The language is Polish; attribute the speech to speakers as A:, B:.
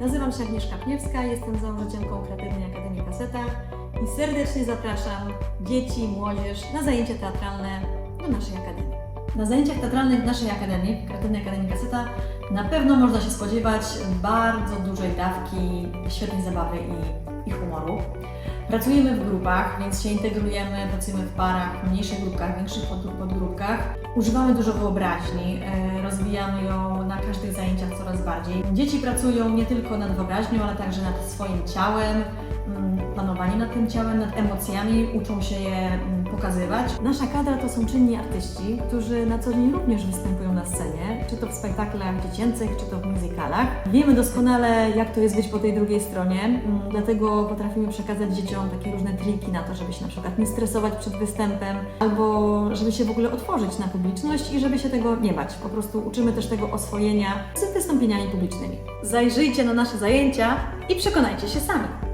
A: Nazywam się Agnieszka Pniewska, jestem założycielką Kreatywnej Akademii Kaseta i serdecznie zapraszam dzieci, młodzież na zajęcia teatralne do naszej Akademii. Na zajęciach teatralnych w naszej Akademii, w Kreatywnej Akademii Kaseta, na pewno można się spodziewać bardzo dużej dawki świetnej zabawy i, i humoru. Pracujemy w grupach, więc się integrujemy, pracujemy w parach, mniejszych grupkach, większych pod, podgrupkach. Używamy dużo wyobraźni, e, rozwijamy ją na każdych zajęciach coraz bardziej. Dzieci pracują nie tylko nad wyobraźnią, ale także nad swoim ciałem, mm, panowaniem nad tym ciałem, nad emocjami, uczą się je mm, pokazywać. Nasza kadra to są czynni artyści, którzy na co dzień również występują na scenie, czy to w spektaklach dziecięcych, czy to w muzykalach. Wiemy doskonale, jak to jest być po tej drugiej stronie, mm, dlatego potrafimy przekazać dzieciom takie różne triki na to, żeby się na przykład nie stresować przed występem, albo żeby się w ogóle otworzyć na publiczność i żeby się tego nie bać. Po prostu uczymy też tego oswojenia wystąpieniami publicznymi. Zajrzyjcie na nasze zajęcia i przekonajcie się sami.